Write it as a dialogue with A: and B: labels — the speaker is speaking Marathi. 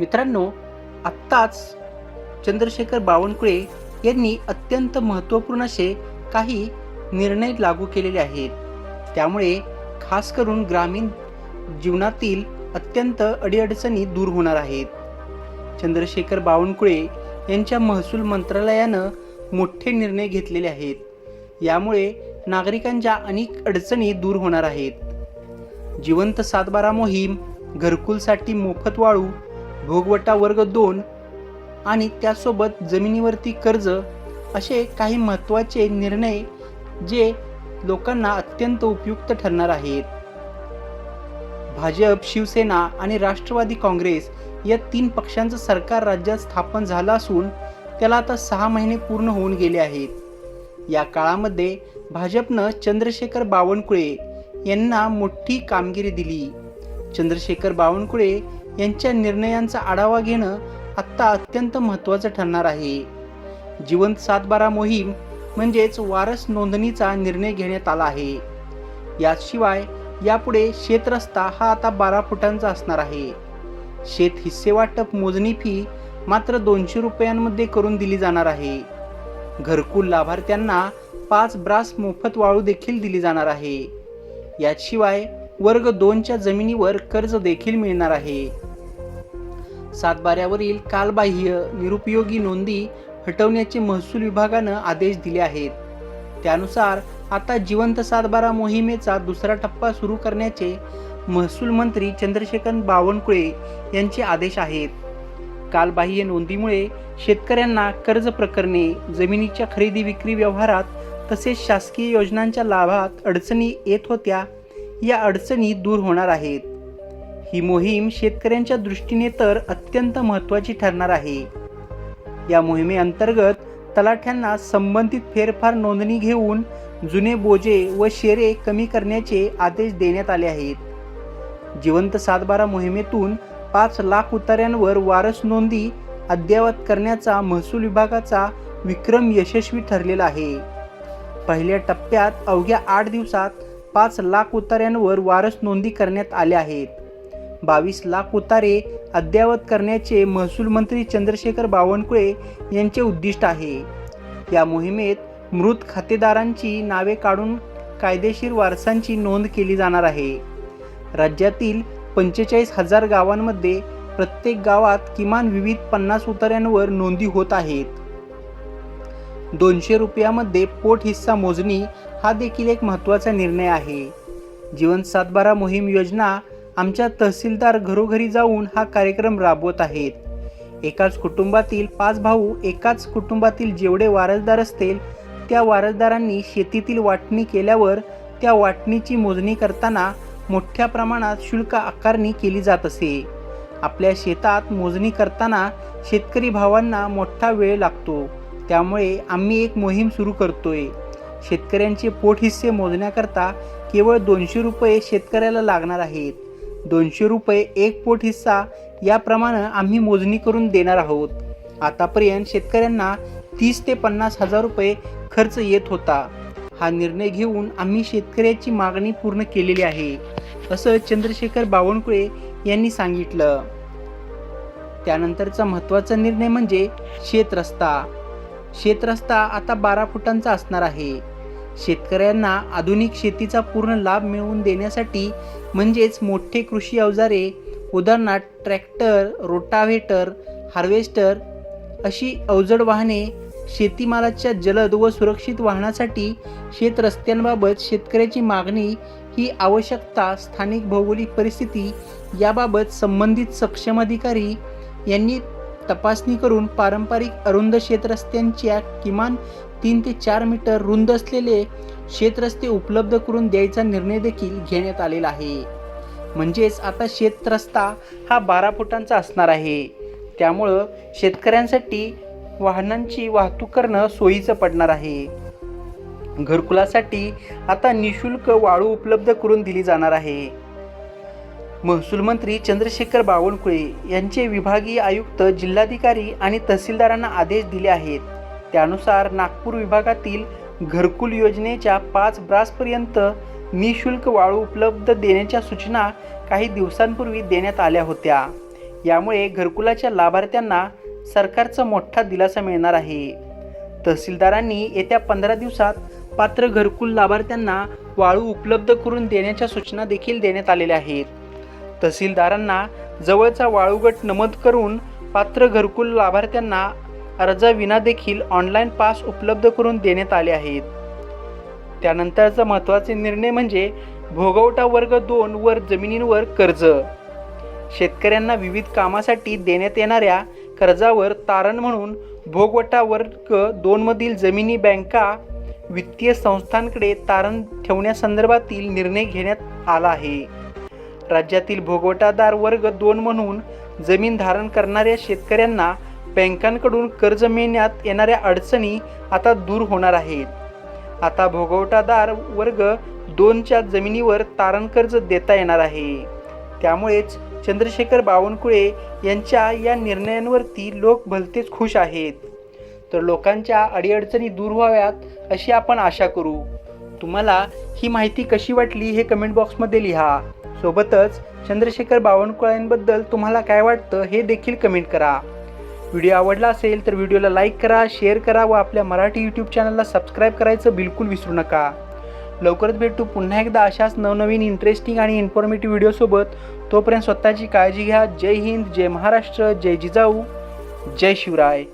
A: मित्रांनो आत्ताच चंद्रशेखर बावनकुळे यांनी अत्यंत महत्त्वपूर्ण असे काही निर्णय लागू केलेले आहेत. त्यामुळे खास करून ग्रामीण जीवनातील अत्यंत अडीअडचणी दूर होणार आहेत. चंद्रशेखर बावनकुळे यांच्या महसूल मंत्रालयानं मोठे निर्णय घेतलेले आहेत. यामुळे नागरिकांच्या अनेक अडचणी दूर होणार आहेत. जिवंत सातबारा मोहीम घरकुलसाठी मोफत वाळू भोगवटा वर्ग दोन आणि त्यासोबत जमिनीवरती कर्ज असे काही महत्त्वाचे निर्णय जे लोकांना अत्यंत उपयुक्त ठरणार आहेत. भाजप शिवसेना आणि राष्ट्रवादी काँग्रेस या तीन पक्षांचं सरकार राज्यात स्थापन झालं असून त्याला आता सहा महिने पूर्ण होऊन गेले आहेत. या काळामध्ये भाजपनं चंद्रशेखर बावनकुळे यांना मोठी कामगिरी दिली. चंद्रशेखर बावनकुळे यांच्या निर्णयांचा आढावा घेणं आत्ता अत्यंत महत्त्वाचं ठरणार आहे. जिवंत सातबारा मोहीम म्हणजेच वारस नोंदणीचा निर्णय घेण्यात आला आहे. याशिवाय यापुढे शेतरस्ता हा आता बारा फुटांचा असणार आहे. शेत हिस्सेवाटप मोजणी फी मात्र दोनशे रुपयांमध्ये करून दिली जाणार आहे. घरकुल लाभार्थ्यांना पाच ब्रास मोफत वाळू देखील दिली जाणार आहे. याशिवाय वर्ग दोनच्या जमिनीवर कर्ज देखील मिळणार आहे. सातबाऱ्यावरील कालबाह्य निरुपयोगी नोंदी हटवण्याचे महसूल विभागानं आदेश दिले आहेत. त्यानुसार आता जिवंत सातबारा मोहिमेचा दुसरा टप्पा सुरू करण्याचे महसूल मंत्री चंद्रशेखर बावनकुळे यांचे आदेश आहेत. कालबाह्य नोंदीमुळे शेतकऱ्यांना कर्ज प्रकरणे जमिनीच्या खरेदी विक्री व्यवहारात तसेच शासकीय योजनांच्या लाभात अडचणी येत होत्या या अडचणी दूर होणार आहेत. ही मोहीम शेतकऱ्यांच्या दृष्टीने तर अत्यंत महत्त्वाची ठरणार आहे. या मोहिमेअंतर्गत तलाठ्यांना संबंधित फेरफार नोंदणी घेऊन जुने बोजे व शेरे कमी करण्याचे आदेश देण्यात आले आहेत. जिवंत सातबारा मोहिमेतून पाच लाख उतार्यांवर वारस नोंदी अद्ययावत करण्याचा महसूल विभागाचा विक्रम यशस्वी ठरलेला आहे. पहिल्या टप्प्यात अवघ्या आठ दिवसात पाच लाख उतार्यांवर वारस नोंदी करण्यात आल्या आहेत. बावीस लाख उतारे अद्ययावत करण्याचे महसूल मंत्री चंद्रशेखर बावनकुळे यांचे उद्दिष्ट आहे. या मोहिमेत मृत खातेदारांची नावे काढून कायदेशीर वारसांची नोंद केली जाणार आहे. राज्यातील पंचेचाळीस हजार गावांमध्ये प्रत्येक गावात किमान विविध पन्नास उतार्यांवर नोंदी होत आहेत. दोनशे रुपयामध्ये पोट हिस्सा मोजणी हा देखील एक महत्त्वाचा निर्णय आहे. जीवन सातबारा मोहीम योजना आमच्या तहसीलदार घरोघरी जाऊन हा कार्यक्रम राबवत आहेत. एकाच कुटुंबातील पाच भाऊ एकाच कुटुंबातील जेवढे वारसदार असतील त्या वारसदारांनी शेतीतील वाटणी केल्यावर त्या वाटणीची मोजणी करताना मोठ्या प्रमाणात शुल्क आकारणी केली जात असे. आपल्या शेतात मोजणी करताना शेतकरी भावांना मोठा वेळ लागतो. त्यामुळे आम्ही एक मोहीम सुरू करतोय. शेतकऱ्यांचे पोट हिस्से मोजण्याकरता केवळ दोनशे रुपये शेतकऱ्याला लागणार आहेत. दोनशे रुपये एक पोट हिस्सा याप्रमाणे आम्ही मोजणी करून देणार आहोत. आतापर्यंत शेतकऱ्यांना तीस ते पन्नास हजार रुपये खर्च येत होता. हा निर्णय घेऊन आम्ही शेतकऱ्याची मागणी पूर्ण केलेली आहे असं चंद्रशेखर बावनकुळे यांनी सांगितलं. त्यानंतरचा महत्त्वाचा निर्णय म्हणजे शेतरस्ता. शेतरस्ता आता बारा फुटांचा असणार आहे. शेतकऱ्यांना आधुनिक शेतीचा पूर्ण लाभ मिळवून देण्यासाठी म्हणजेच मोठे कृषी अवजारे उदाहरणार्थ ट्रॅक्टर रोटाव्हेटर हार्वेस्टर अशी अवजड वाहने शेतीमालाच्या जलद व सुरक्षित वाहनासाठी शेतरस्त्यांबाबत शेतकऱ्याची मागणी ही आवश्यकता स्थानिक भौगोलिक परिस्थिती याबाबत संबंधित सक्षम अधिकारी यांनी तपासणी करून पारंपरिक अरुंद शेतरस्त्यांच्या किमान तीन ते चार मीटर रुंद असलेले शेतरस्ते उपलब्ध करून द्यायचा निर्णय देखील घेण्यात आलेला आहे. म्हणजेच आता शेतरस्ता हा बारा फुटांचा असणार आहे. त्यामुळं शेतकऱ्यांसाठी वाहनांची वाहतूक करणं सोयीचं पडणार आहे. घरकुलासाठी आता निशुल्क वाळू उपलब्ध करून दिली जाणार आहे. महसूल मंत्री चंद्रशेखर बावनकुळे यांचे विभागीय आयुक्त जिल्हाधिकारी आणि तहसीलदारांना आदेश दिले आहेत. त्यानुसार नागपूर विभागातील घरकुल योजनेच्या पाच ब्रासपर्यंत निशुल्क वाळू उपलब्ध देण्याच्या सूचना काही दिवसांपूर्वी देण्यात आल्या होत्या. यामुळे घरकुलाच्या लाभार्थ्यांना सरकारचा मोठा दिलासा मिळणार आहे. तहसीलदारांनी येत्या पंधरा दिवसात पात्र घरकुल लाभार्थ्यांना वाळू उपलब्ध करून देण्याच्या सूचना देखील देण्यात आलेल्या आहेत. तहसीलदारांना जवळचा वाळूगट नमूद करून पात्र घरकुल लाभार्थ्यांना अर्जाविना देखील ऑनलाईन पास उपलब्ध करून देण्यात आले आहेत. त्यानंतरचा महत्त्वाचे निर्णय म्हणजे भोगवटा वर्ग दोन वर जमिनींवर कर्ज. शेतकऱ्यांना विविध कामासाठी देण्यात येणाऱ्या कर्जावर तारण म्हणून भोगवटा वर्ग दोनमधील जमिनी बँका वित्तीय संस्थांकडे तारण ठेवण्यासंदर्भातील निर्णय घेण्यात आला आहे. राज्यातील भोगवटादार वर्ग दोन म्हणून जमीन धारण करणाऱ्या शेतकऱ्यांना बँकांकडून कर्ज मिळण्यात येणाऱ्या अडचणी आता दूर होणार आहेत. आता भोगवटादार वर्ग दोनच्या जमिनीवर तारण कर्ज देता येणार आहे. त्यामुळेच चंद्रशेखर बावनकुळे यांच्या या निर्णयांवरती लोक भलतेच खुश आहेत. तर लोकांच्या अडीअडचणी दूर व्हाव्यात अशी आपण आशा करू. तुम्हाला ही माहिती कशी वाटली हे कमेंट बॉक्समध्ये लिहा. सोबतच चंद्रशेखर बावनकुळेंबद्दल तुम्हाला काय वाटतं हे देखील कमेंट करा. व्हिडिओ आवडला असेल तर व्हिडिओला लाईक करा शेअर करा व आपल्या मराठी यूट्यूब चॅनलला सबस्क्राईब करायचं बिलकुल विसरू नका. लवकरच भेटू पुन्हा एकदा अशाच नवनवीन इंटरेस्टिंग आणि इन्फॉर्मेटिव्ह व्हिडिओसोबत तोपर्यंत स्वतःची काळजी घ्या. जय हिंद जय महाराष्ट्र जय जिजाऊ जय शिवराय.